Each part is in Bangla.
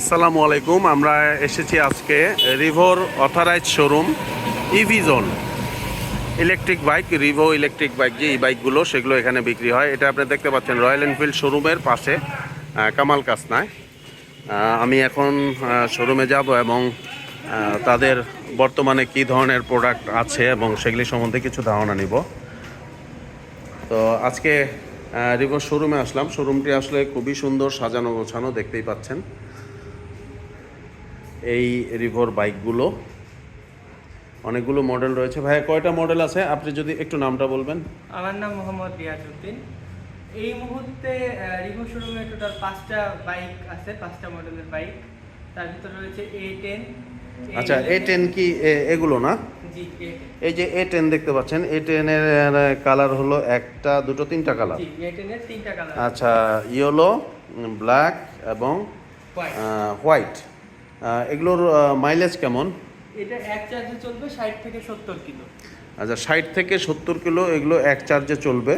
আসসালামু আলাইকুম, আমরা এসেছি আজকে রিভোর authorize showroom EV zone electric bike Revo electric bike যে এই বাইকগুলো সেগুলো এখানে বিক্রি হয়। এটা আপনি দেখতে পাচ্ছেন রয়্যাল এনফিল্ড শোরুমের পাশে কামাল কাসনায়। আমি এখন শোরুমে যাব এবং তাদের বর্তমানে কি ধরনের প্রোডাক্ট আছে এবং সেগুলি সম্বন্ধে কিছু ধারণা নিব। তো আজকে রিভোর শোরুমে আসলাম। শোরুমটি আসলে খুবই সুন্দর সাজানো গোছানো, দেখতেই পাচ্ছেন। এই রিভোর বাইকগুলো অনেকগুলো মডেল রয়েছে। ভাই কয়টা মডেল আছে? আপনি যদি একটু নামটা বলবেন। আমার নাম মোহাম্মদ রিয়াজউদ্দিন। এই মুহূর্তে রিভো শোরুমে টোটাল পাঁচটা বাইক আছে পাঁচটা মডেলের বাইক তার ভিতরে রয়েছে এ টেন আচ্ছা এ টেন কি এগুলো না? জি এই যে এ টেন দেখতে পাচ্ছেন এ টেনের কালার হলো একটা দুটো তিনটা কালার আচ্ছা ইয়েলো ব্ল্যাক এবং হোয়াইট এগুলোর মাইলেজ কেমন? এটা এক চার্জে চলবে ষাট থেকে সত্তর কিলো। আচ্ছা ষাট থেকে সত্তর কিলো এগুলো এক চার্জে চলবে।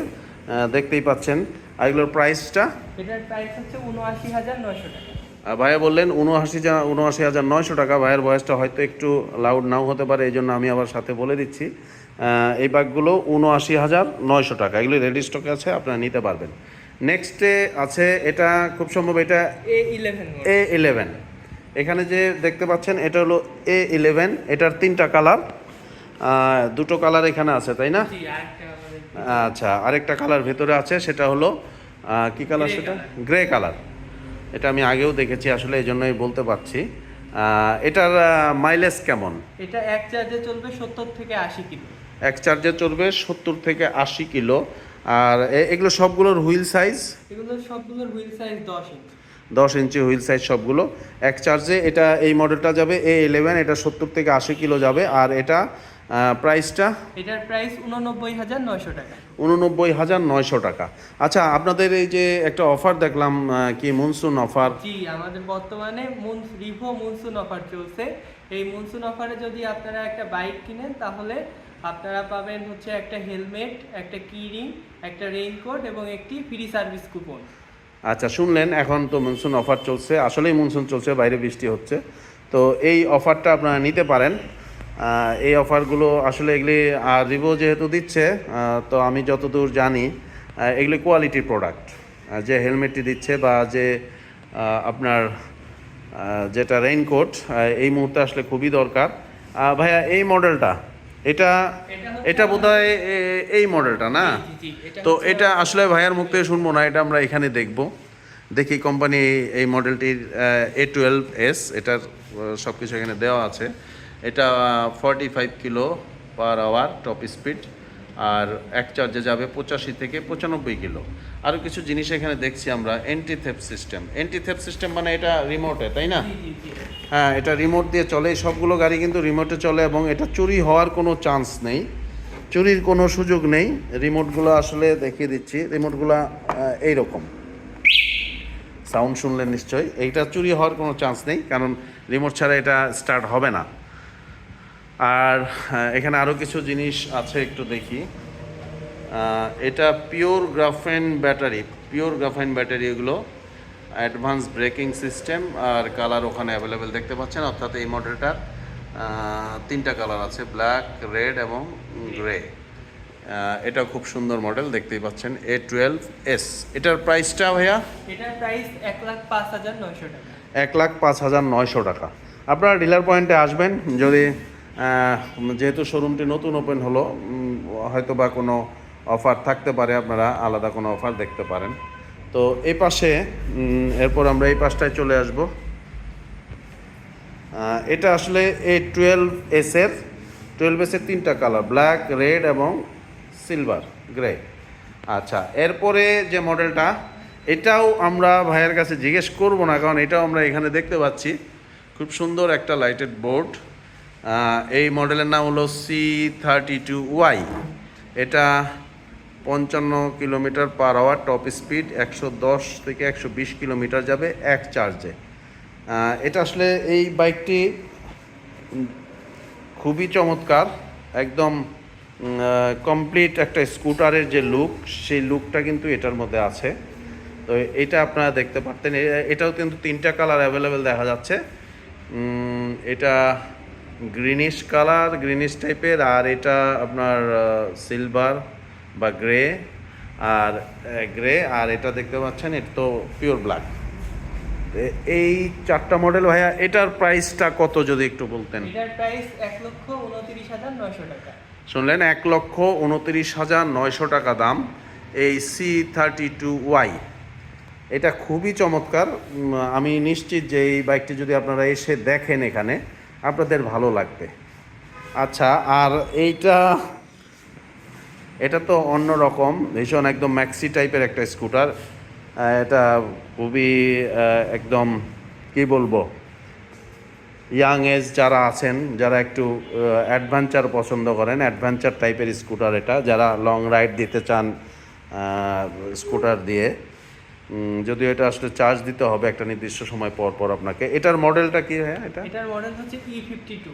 দেখতেই পাচ্ছেন। আর এগুলোর প্রাইসটা এটার প্রাইস হচ্ছে উনআশি হাজার নয়শো টাকা। আর ভাইয়া বললেন উনআশি উনআশি হাজার নয়শো টাকা। ভাইয়ের বয়সটা হয়তো একটু লাউড নাও হতে পারে এই জন্য আমি আবার সাথে বলে দিচ্ছি। এই ব্যাগগুলো উনআশি হাজার নয়শো টাকা। এগুলো রেডি স্টকে আছে আপনারা নিতে পারবেন। নেক্সটে আছে এটা খুব সম্ভব এটা এ ইলেভেন এ ইলেভেন এখানে যে দেখতে পাচ্ছেন এটা হলো এ ইলেভেন এটার তিনটা কালার। দুটো কালার এখানে আছে তাই না? আচ্ছা আরেকটা কালার ভেতরে আছে সেটা হলো কি কালার সেটা? Grey colour. এটা আমি আগেও দেখেছি আসলে এই জন্যই বলতে পারছি। এটার মাইলেজ কেমন? এটা এক চার্জে চলবে সত্তর থেকে আশি কিলো। এক চার্জে চলবে সত্তর থেকে আশি কিলো। আর এগুলো সবগুলোর হুইল সাইজ এগুলো সবগুলোর হুইল সাইজ দশ ইঞ্চ দশ ইঞ্চি হুইল সাইজ সবগুলো। এক চার্জে এটা এই মডেলটা যাবে এ ইলেভেন এটা সত্তর থেকে আশি কিলো যাবে। আর এটা প্রাইসটা এটার প্রাইস উননব্বই হাজার নয়শো টাকা। উননব্বই হাজার নয়শো টাকা। আচ্ছা আপনাদের এই যে একটা অফার দেখলাম কি মনসুন অফার জি আমাদের বর্তমানে মুন রিভো মনসুন অফার চলছে। এই মনসুন অফারে যদি আপনারা একটা বাইক কিনেন তাহলে আপনারা পাবেন হচ্ছে একটা হেলমেট একটা কিরিং একটা রেইনকোট এবং একটি ফ্রি সার্ভিস কুপন আচ্ছা শুনলেন, এখন তো মনসুন অফার চলছে। আসলেই মনসুন চলছে, বাইরে বৃষ্টি হচ্ছে। তো এই অফারটা আপনারা নিতে পারেন। এই অফারগুলো আসলে এগুলি আর রিভো যেহেতু দিচ্ছে তো আমি যতদূর জানি এগুলি কোয়ালিটির প্রোডাক্ট। যে হেলমেটটি দিচ্ছে বা যে আপনার যেটা রেইনকোট এই মুহূর্তে আসলে খুবই দরকার। ভাইয়া, এই মডেলটা এটা এটা বোধহয় এই মডেলটা না? তো এটা আসলে ভাইয়ার মুখ থেকে শুনব না এটা আমরা এখানে দেখব। দেখি কোম্পানি এই মডেলটির এ টুয়েলভ এস এটার সব কিছু এখানে দেওয়া আছে। এটা forty five kilo per hour top speed আর এক চার্জে যাবে পঁচাশি থেকে পঁচানব্বই কিলো। আরও কিছু জিনিস এখানে দেখছি আমরা anti theft system anti theft system মানে এটা রিমোটে তাই না। হ্যাঁ এটা রিমোট দিয়ে চলে। সবগুলো গাড়ি কিন্তু রিমোটে চলে এবং এটা চুরি হওয়ার কোনো চান্স নেই। চুরির কোনো সুযোগ নেই। রিমোটগুলো আসলে দেখিয়ে দিচ্ছি। রিমোটগুলো এইরকম। সাউন্ড শুনলেন নিশ্চয়ই। এইটা চুরি হওয়ার কোনো চান্স নেই কারণ রিমোট ছাড়া এটা স্টার্ট হবে না। আর এখানে আরও কিছু জিনিস আছে একটু দেখি। এটা pure graphene battery pure graphene battery এগুলো অ্যাডভান্স ব্রেকিং সিস্টেম আর কালার ওখানে অ্যাভেলেবেল দেখতে পাচ্ছেন অর্থাৎ এই মডেলটার তিনটা কালার আছে ব্ল্যাক রেড এবং গ্রে। এটা খুব সুন্দর মডেল দেখতেই পাচ্ছেন এ টুয়েলভ এস এটার প্রাইসটা ভাইয়া? এটার প্রাইস এক লাখ পাঁচ হাজার নয়শো টাকা। এক লাখ পাঁচ হাজার নয়শো টাকা। আপনারা ডিলার পয়েন্টে আসবেন যদি যেহেতু শোরুমটি নতুন ওপেন হলো হয়তো বা কোনো অফার থাকতে পারে, আপনারা আলাদা কোনো অফার দেখতে পারেন। তো এই পাশে এরপর আমরা এই পাশটায় চলে আসব। এটা আসলে এই টুয়েলভ এসের টুয়েলভ এসের তিনটা কালার ব্ল্যাক রেড এবং সিলভার গ্রে আচ্ছা এরপরে যে মডেলটা এটাও আমরা ভাইয়ের কাছে জিজ্ঞেস করব না, কারণ এটাও আমরা এখানে দেখতে পাচ্ছি। খুব সুন্দর একটা লাইটেড বোর্ড এই মডেলের নাম হলো সি থার্টি টু ওয়াই এটা পঞ্চান্ন kilometre per hour top speed একশো দশ থেকে একশো বিশ কিলোমিটার যাবে এক চার্জে এটা আসলে এই বাইকটি খুবই চমৎকার, একদম কমপ্লিট একটা স্কুটারের যে লুক সেই লুকটা কিন্তু এটার মধ্যে আছে। তো এটা আপনারা দেখতে পারতেন এটাও কিন্তু তিনটা কালার অ্যাভেলেবেল দেখা যাচ্ছে। এটা গ্রিনিশ কালার গ্রিনিশ টাইপের আর এটা আপনার সিলভার বা গ্রে আর গ্রে আর এটা দেখতে পাচ্ছেন এটা তো পিওর ব্ল্যাক এই চারটা মডেল ভাইয়া এটার প্রাইসটা কত যদি একটু বলতেন? এটার প্রাইস এক লক্ষ উনত্রিশ হাজার নয়শো টাকা। শুনলেন এক লক্ষ উনত্রিশ হাজার নয়শো টাকা দাম এই সি থার্টি টু ওয়াই এটা খুবই চমৎকার। আমি নিশ্চিত যে এই বাইকটি যদি আপনারা এসে দেখেন এখানে আপনাদের ভালো লাগবে। আচ্ছা আর এইটা, এটা তো অন্য রকম, ভীষণ একদম ম্যাক্সি টাইপের একটা স্কুটার। এটা খুবই একদম, কি বলব ইয়াং এজ যারা আছেন, যারা একটু অ্যাডভেঞ্চার পছন্দ করেন অ্যাডভেঞ্চার টাইপের স্কুটার এটা, যারা লং রাইড দিতে চান স্কুটার দিয়ে। যদিও এটা আসলে চার্জ দিতে হবে একটা নির্দিষ্ট সময় পর পর আপনাকে। এটার মডেলটা কি হ্যাঁ এটা? এটার মডেল হচ্ছে E fifty two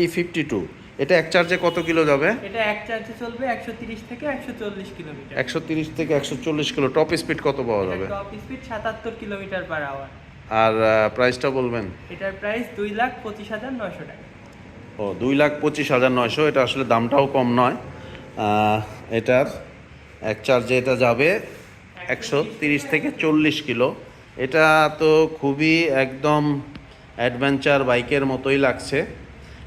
E fifty two এটা এক চার্জে কত কিলো যাবে? এটা এক চার্জে চলবে একশো তিরিশ থেকে একশো চল্লিশ কিলোমিটার। একশো তিরিশ থেকে একশো চল্লিশ কিলো। টপ স্পিড কত পাওয়া যাবে? টপ স্পিড সাতাত্তর কিলোমিটার পার আওয়ার আর প্রাইসটা বলবেন? এটার প্রাইস দুই লাখ পঁচিশ হাজার নয়শো টাকা। ও দুই লাখ পঁচিশ হাজার নয়শো। এটা আসলে দামটাও কম নয়। এটার এক চার্জে এটা যাবে একশো তিরিশ থেকে চল্লিশ কিলো। এটা তো খুবই একদম অ্যাডভেঞ্চার বাইকের মতোই লাগছে।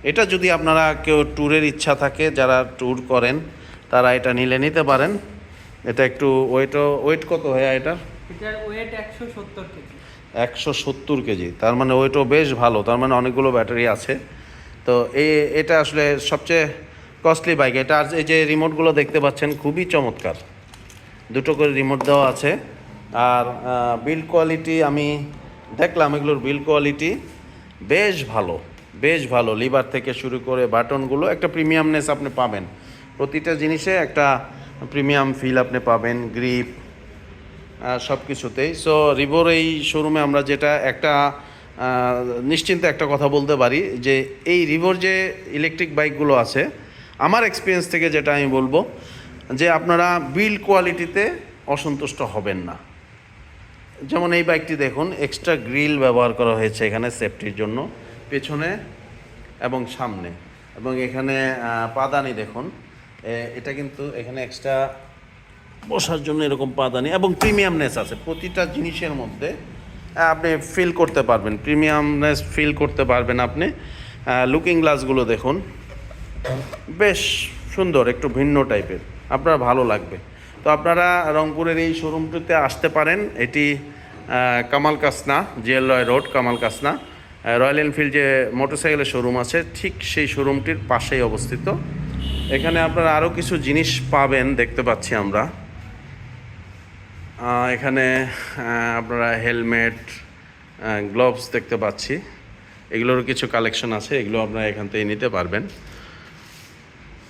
এটা যদি আপনারা কেউ ট্যুরের ইচ্ছা থাকে যারা ট্যুর করেন তারা এটা নিলে নিতে পারেন। এটা একটু ওয়েটও ওয়েট কত হয় এটার? এটার ওয়েট একশো সত্তর কেজি। একশো সত্তর কেজি। তার মানে ওয়েটও বেশ ভালো। তার মানে অনেকগুলো ব্যাটারি আছে। তো এই এটা আসলে সবচেয়ে কস্টলি বাইক এটা আর এই যে রিমোটগুলো দেখতে পাচ্ছেন খুবই চমৎকার। দুটো করে রিমোট দেওয়া আছে। আর বিল্ড কোয়ালিটি আমি দেখলাম এগুলোর বিল্ড কোয়ালিটি বেশ ভালো বেশ ভালো। লিভার থেকে শুরু করে বাটনগুলো একটা প্রিমিয়ামনেস আপনি পাবেন। প্রতিটা জিনিসে একটা প্রিমিয়াম ফিল আপনি পাবেন গ্রিপ সব কিছুতেই সো রিভোর এই শোরুমে আমরা যেটা একটা নিশ্চিন্তে একটা কথা বলতে পারি যে, এই রিভোর যে ইলেকট্রিক বাইকগুলো আছে, আমার এক্সপিরিয়েন্স থেকে যেটা আমি বলব যে আপনারা বিল্ড কোয়ালিটিতে অসন্তুষ্ট হবেন না। যেমন এই বাইকটি দেখুন এক্সট্রা গ্রিল ব্যবহার করা হয়েছে এখানে সেফটির জন্য, পেছনে এবং সামনে। এবং এখানে পাদানি দেখুন এটা কিন্তু এখানে এক্সট্রা বসার জন্য এরকম পাদানি এবং প্রিমিয়ামনেস আছে। প্রতিটা জিনিসের মধ্যে আপনি ফিল করতে পারবেন প্রিমিয়ামনেস ফিল করতে পারবেন আপনি। লুকিং গ্লাসগুলো দেখুন, বেশ সুন্দর, একটু ভিন্ন টাইপের আপনার ভালো লাগবে। তো আপনারা রংপুরের এই শোরুমটিতে আসতে পারেন। এটি Kamal Kasna GL Roy road, Kamal Kasna Royal Enfield যে মোটরসাইকেলের শোরুম আছে, ঠিক সেই শোরুমটির পাশেই অবস্থিত। এখানে আপনারা আরও কিছু জিনিস পাবেন, দেখতে পাচ্ছি আমরা। এখানে আপনারা হেলমেট গ্লোভস দেখতে পাচ্ছি। এগুলোরও কিছু কালেকশন আছে, এগুলো আপনারা এখান থেকে নিতে পারবেন।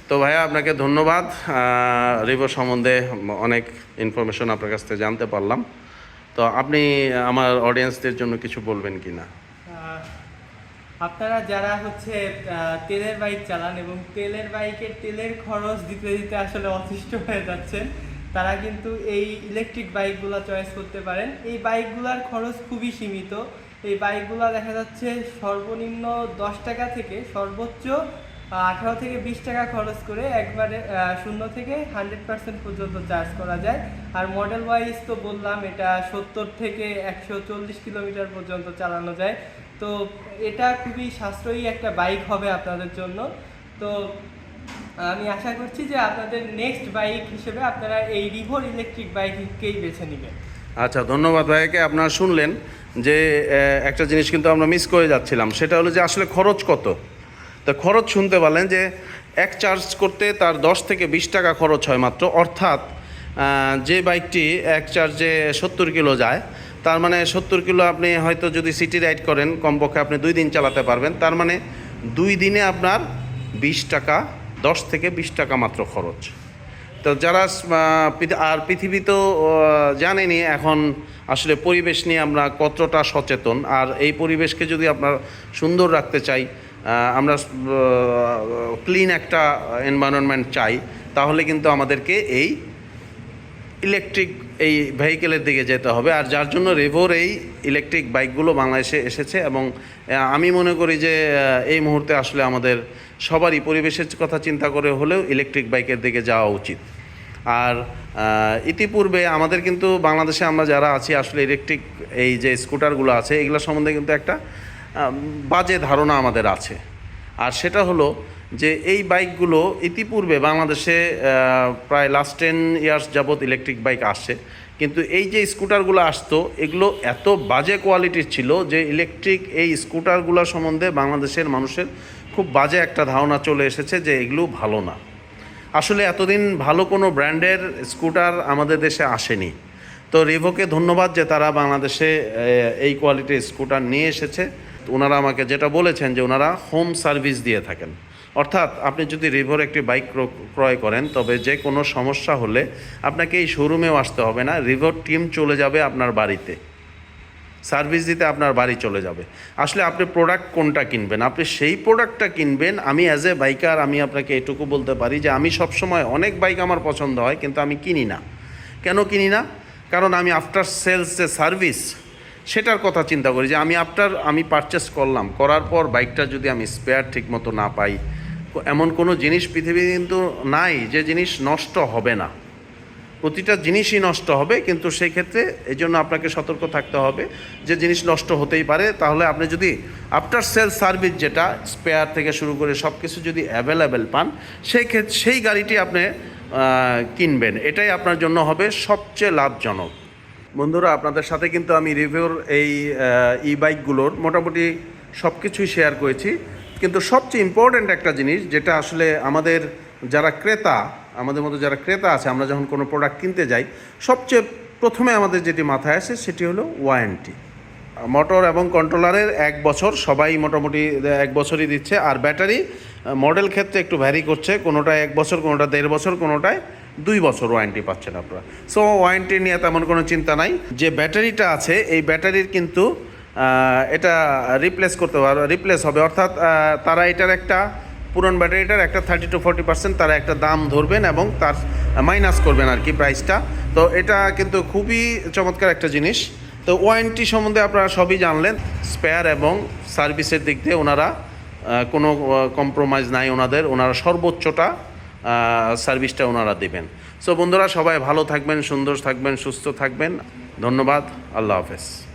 তো ভাইয়া, আপনাকে ধন্যবাদ। রিভো সম্বন্ধে অনেক ইনফরমেশন আপনার কাছ থেকে জানতে পারলাম। তো আপনি আমার অডিয়েন্সদের জন্য কিছু বলবেন কি না? আপনারা যারা হচ্ছে তেলের বাইক চালান এবং তেলের বাইকের তেলের খরচ দিতে দিতে আসলে অতিষ্ঠ হয়ে যাচ্ছেন, তারা কিন্তু এই ইলেকট্রিক বাইকগুলো চয়েস করতে পারেন। এই বাইকগুলোর খরচ খুবই সীমিত। এই বাইকগুলো দেখা যাচ্ছে সর্বনিম্ন দশ টাকা থেকে সর্বোচ্চ আঠারো থেকে বিশ টাকা খরচ করে একবারে শূন্য থেকে হান্ড্রেড পার্সেন্ট পর্যন্ত চার্জ করা যায়। আর মডেল ওয়াইজ তো বললাম, এটা সত্তর থেকে একশো চল্লিশ কিলোমিটার পর্যন্ত চালানো যায়। তো এটা খুবই সাশ্রয়ী একটা বাইক হবে আপনাদের জন্য। তো আমি আশা করছি যে আপনাদের নেক্সট বাইক হিসেবে আপনারা এই রিভোর ইলেকট্রিক বাইককেই বেছে নেবেন। আচ্ছা ধন্যবাদ ভাইকে। আপনারা শুনলেন যে একটা জিনিস কিন্তু আমরা মিস করে যাচ্ছিলাম। সেটা হলো যে আসলে খরচ কত? তা খরচ শুনতে পারলেন যে এক চার্জ করতে তার দশ থেকে বিশ টাকা খরচ হয় মাত্র। অর্থাৎ যে বাইকটি এক চার্জে সত্তর কিলো যায়, তার মানে সত্তর কিলো আপনি হয়তো যদি সিটি রাইড করেন, কমপক্ষে আপনি দুই দিন চালাতে পারবেন। তার মানে দুই দিনে আপনার বিশ টাকা, দশ থেকে বিশ টাকা মাত্র খরচ। তো যারা আর পৃথিবী তো জানেনি এখন আসলে পরিবেশ নিয়ে আমরা কতটা সচেতন। আর এই পরিবেশকে যদি আপনার সুন্দর রাখতে চাই আমরা ক্লিন একটা এনভায়রনমেন্ট চাই, তাহলে কিন্তু আমাদেরকে এই ইলেকট্রিক এই ভেহিকেলের দিকে যেতে হবে। আর যার জন্য রেভোর এই ইলেকট্রিক বাইকগুলো বাংলাদেশে এসেছে এবং আমি মনে করি যে এই মুহূর্তে আসলে আমাদের সবারই পরিবেশের কথা চিন্তা করে হলেও ইলেকট্রিক বাইকের দিকে যাওয়া উচিত। আর ইতিপূর্বে আমাদের কিন্তু বাংলাদেশে আমরা যারা আছি, আসলে ইলেকট্রিক এই যে স্কুটারগুলো আছে, এগুলো সম্বন্ধে কিন্তু একটা বাজে ধারণা আমাদের আছে। আর সেটা হলো যে এই বাইকগুলো ইতিপূর্বে বাংলাদেশে প্রায় লাস্ট টেন ইয়ার্স যাবৎ ইলেকট্রিক বাইক আসছে। কিন্তু এই যে স্কুটারগুলো আসতো, এগুলো এত বাজে কোয়ালিটির ছিল যে ইলেকট্রিক এই স্কুটারগুলো সম্বন্ধে বাংলাদেশের মানুষের খুব বাজে একটা ধারণা চলে এসেছে যে এগুলো ভালো না। আসলে এতদিন ভালো কোনো ব্র্যান্ডের স্কুটার আমাদের দেশে আসেনি। তো রিভোকে ধন্যবাদ যে তারা বাংলাদেশে এই কোয়ালিটির স্কুটার নিয়ে এসেছে। ওনারা আমাকে যেটা বলেছেন যে ওনারা হোম সার্ভিস দিয়ে থাকেন। অর্থাৎ আপনি যদি রিভোর একটি বাইক ক্রয় করেন, তবে যে কোনো সমস্যা হলে আপনাকে এই শোরুমেও আসতে হবে না। রিভোর টিম চলে যাবে আপনার বাড়িতে। সার্ভিস দিতে আপনার বাড়ি চলে যাবে। আসলে আপনি প্রোডাক্ট কোনটা কিনবেন? আপনি সেই প্রোডাক্টটা কিনবেন। আমি অ্যাজ এ বাইকার আমি আপনাকে এটুকু বলতে পারি যে আমি সবসময় অনেক বাইক আমার পছন্দ হয়, কিন্তু আমি কিনি না। কেন কিনি না? কারণ আমি আফটার সেলস যে সার্ভিস সেটার কথা চিন্তা করি যে আমি আফটার আমি পারচেস করলাম, করার পর বাইকটা যদি আমি স্পেয়ার ঠিকমতো না পাই, এমন কোনো জিনিস পৃথিবীতে কিন্তু নাই যে জিনিস নষ্ট হবে না। প্রতিটা জিনিসই নষ্ট হবে, কিন্তু সেই ক্ষেত্রে এই জন্য আপনাকে সতর্ক থাকতে হবে যে জিনিস নষ্ট হতেই পারে। তাহলে আপনি যদি আফটার সেল সার্ভিস যেটা স্পেয়ার থেকে শুরু করে সব কিছু যদি অ্যাভেলেবেল পান, সেই ক্ষেত্রে সেই গাড়িটি আপনি কিনবেন। এটাই আপনার জন্য হবে সবচেয়ে লাভজনক। বন্ধুরা, আপনাদের সাথে কিন্তু আমি রিভিউর এই ই বাইকগুলোর মোটামুটি সব কিছুই শেয়ার করেছি। কিন্তু সবচেয়ে ইম্পর্ট্যান্ট একটা জিনিস, যেটা আসলে আমাদের যারা ক্রেতা, আমাদের মতো যারা ক্রেতা আছে, আমরা যখন কোনো প্রোডাক্ট কিনতে যাই, সবচেয়ে প্রথমে আমাদের যেটি মাথায় আসে, সেটি হলো ওয়ারেন্টি মোটর এবং কন্ট্রোলারের এক বছর সবাই মোটামুটি, এক বছরই দিচ্ছে, আর ব্যাটারি মডেল ক্ষেত্রে একটু ভ্যারি করছে, কোনোটায় এক বছর কোনোটা দেড় বছর, কোনোটায় দুই বছর ওয়ারেন্টি পাচ্ছেন আপনারা। সো ওয়ারেন্টি নিয়ে তেমন কোনো চিন্তা নাই। যে ব্যাটারিটা আছে, এই ব্যাটারির কিন্তু এটা রিপ্লেস করতে পারবে রিপ্লেস হবে। অর্থাৎ তারা এটার একটা পুরন ব্যাটারিটার একটা থার্টি টু ফোর্টি পার্সেন্ট তারা একটা দাম ধরবেন এবং তার মাইনাস করবেন আর কি প্রাইসটা তো এটা কিন্তু খুবই চমৎকার একটা জিনিস। তো ওয়ারেন্টি সম্বন্ধে আপনারা সবই জানলেন স্পেয়ার এবং সার্ভিসের দিক দিয়ে ওনারা কোনো কম্প্রোমাইজ নাই ওনাদের। ওনারা সর্বোচ্চটা সার্ভিসটা ওনারা দেবেন। সো বন্ধুরা, সবাই ভালো থাকবেন, সুন্দর থাকবেন, সুস্থ থাকবেন। ধন্যবাদ। আল্লাহ হাফেজ।